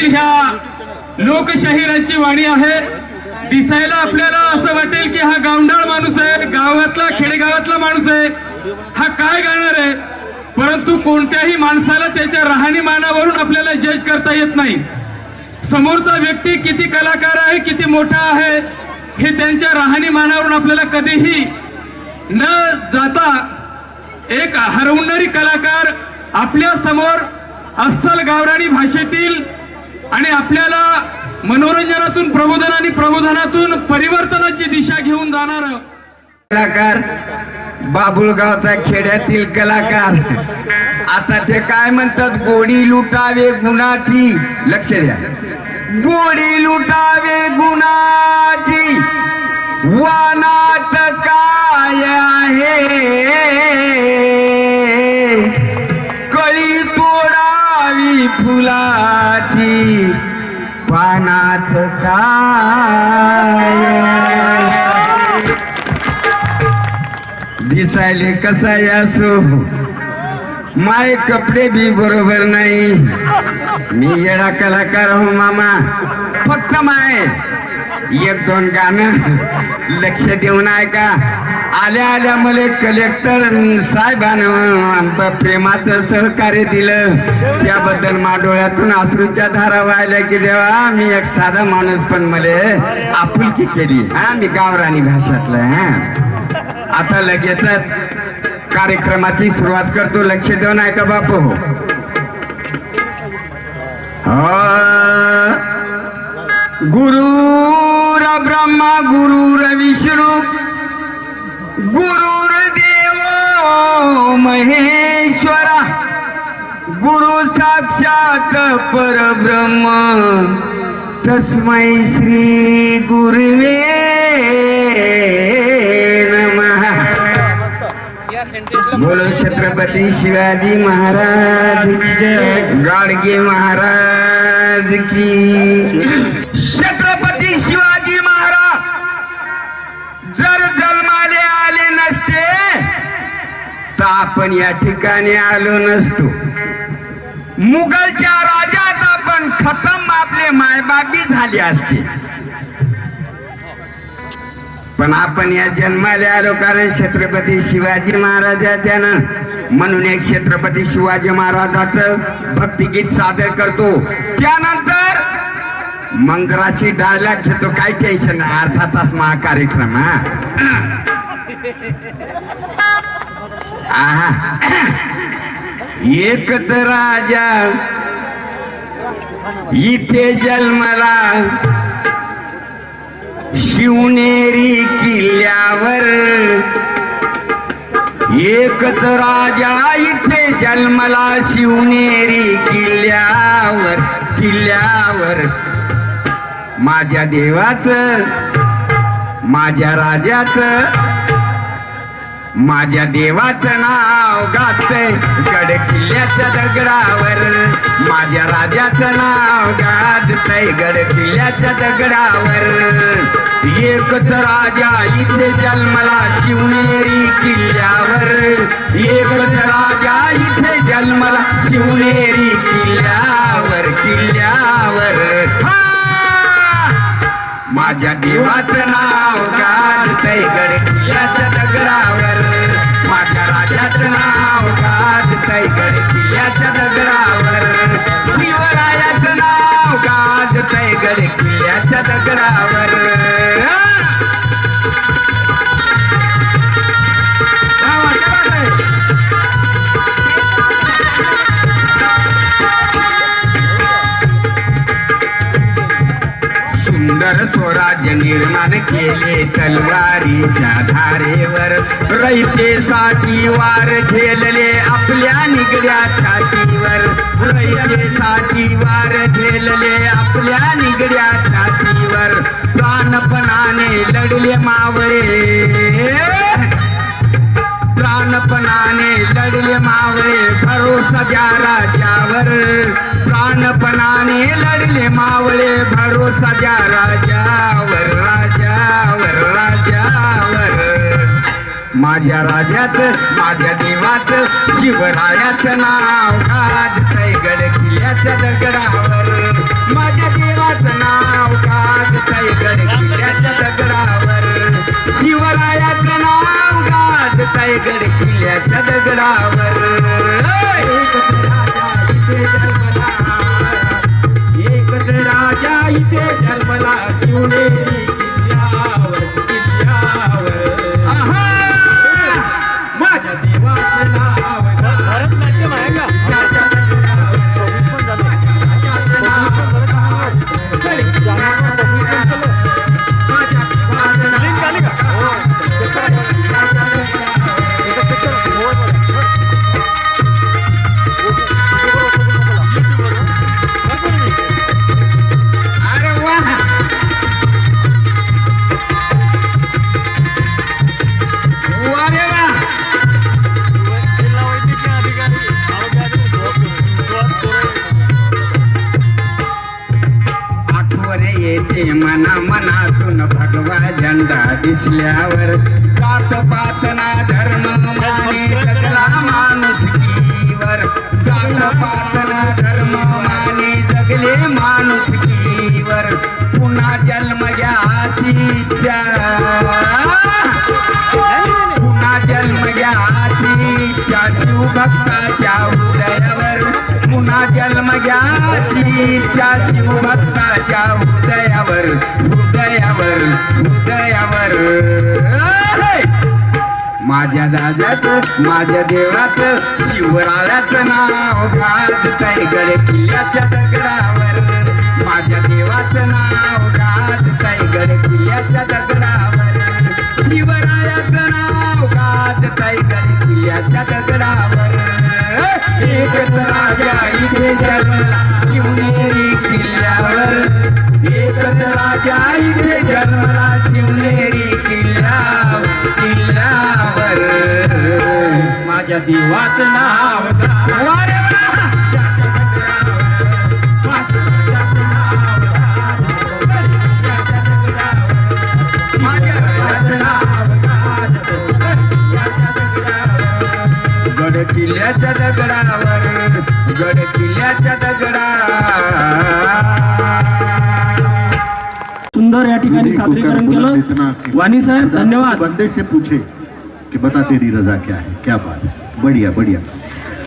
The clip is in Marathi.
भाषेतील ह्या लोकशाही वाणी आहे. दिसायला आपल्याला असं वाटेल की हा गावंढाळ माणूस आहे गावातला खेडेगावातला माणूस आहे. हा काय गाणार आहे? परंतु कोणत्याही माणसाला त्याच्या राहणीमानावरून आपल्याला जज करता येत नाही. समोरचा व्यक्ती किती कलाकार आहे किती मोठा आहे हे त्यांच्या राहणीमानावरून आपल्याला कधीही न जाता एक हरवणारी कलाकार आपल्यासमोर अस्सल गावराणी भाषेतील आणि आपल्याला मनोरंजनातून प्रबोधन आणि प्रबोधनातून परिवर्तनाची दिशा घेऊन जाणार. कलाकार बाबुळगावचा खेड्यातील कलाकार. आता ते काय म्हणतात? गोडी लुटावे गुणाची. लक्ष द्या. गोडी लुटावे गुणाची. वानात काय आहे? दिसायले कसा असो माय कपडे बी बरोबर नाही. मी येडा कलाकार हो मामा. फक्त माय. एक दोन गाणं लक्ष देऊन ऐका. आल्या आल्या मला कलेक्टर साहेबानं प्रेमाचं सहकार्य दिलं. त्याबद्दल माडोळ्यातून आसरूच्या धारा व्हायला की देवा मी एक साधा माणूस पण मला आपुलकी केली. हा मी गावरानी भाषातलं हा. आता लगेचच कार्यक्रमाची सुरुवात करतो. लक्ष देऊन ऐका बापू? हो. गुरुर ब्रह्मा गुरुर विष्णू गुरुर देव महेश्वरा गुरु साक्षात परब्रह्म तस्मै श्री गुरुवे. बोलो छत्रपती शिवाजी महाराज की गाडगे महाराज की. छत्रपती शिवाजी महाराज जर जन्माले आले नसते तर आपण या ठिकाणी आलो नसतो. मुघलच्या राजात आपण खतम आपले मायबाबी झाले असते. पण आपण या जन्माला आलो कारण छत्रपती शिवाजी महाराजाच्यानं म्हणून एक छत्रपती शिवाजी महाराजाचं भक्तिगीत सादर करतो. त्यानंतर मंगराशी डायलॉग घेतो. काय टेन्शन नाही. अर्धा तास महा कार्यक्रम हा. एकच राजा इथे जन्मला शिवने शिवनेरी किल्ल्यावर. एकच राजा इथे जन्मला शिवनेरी किल्ल्यावर किल्ल्यावर. माझ्या देवाचं माझ्या राजाचं माझ्या देवाचं नाव गाजतंय गड किल्ल्याच्या दगडावर. माझ्या राजाचं नाव गाजतंय गड किल्ल्याच्या दगडावर. एकच राजा इथे जन्मला शिवनेरी किल्ल्यावर. एकच राजा इथे जन्मला शिवनेरी किल्ल्यावर किल्ल्यावर. माझ्या देवाचं नाव गाजतय गड किल्ल्याच्या दगडावर. माझ्या राजाचं नाव गाजतय गड सुंदर स्वराज्य निर्माण केले तलवारीच्या धारेवर रयतेसाठी वार झेलले आपल्या निगड्या छातीवर. रयतेसाठी वार झेलले आपल्या निगड्या छातीवर. प्राणपणाने लढले मावळे. प्राणपणाने लढले मावळे. भरोसा द्या राजावर. प्राणपणाने लढले मावळे. भर साध्या राजावर राजावर राजावर. माझ्या राजाच माझ्या देवाच शिवरायाचं नाव गाजतय गड किल्ल्याच्या दगडावर. माझ्या देवाचं नाव गाजतय गड किल्ल्याच्या दगडावर. शिवरायाच नाव गाजतय गड किल्ल्याच्या दगडावर. राजा येते मना मनातून भगवा झेंडा दिसल्यावर जात पात ना धर्म माने जगला माणुसकीवर जात पात ना धर्म माने जगले माणुसकीवर पुन्हा जन्म जन्म शिवभक्ताच्या हृदयावर हृदयावर हृदयावर. माझ्या दादाचं माझ्या देवाचं शिवरायाचं नाव गाजतय गड किल्ल्याच्या दगडावर. माझ्या देवाचं नाव गाजतय गड किल्ल्याच्या दगडावर. शिवरायाचं नाव गाजतय गड किल्ल्याच्या दगडावर एक राजा इथे देवाचं नाव गड किल्ल्याच्या दगडावर गड किल्ल्याच्या दगडा सुंदर या ठिकाणी सादरीकरण केलं. वाणी साहेब धन्यवाद. बंदे से पूछे कि बता तेरी रजा क्या है? क्या बात है? बढिया बढिया.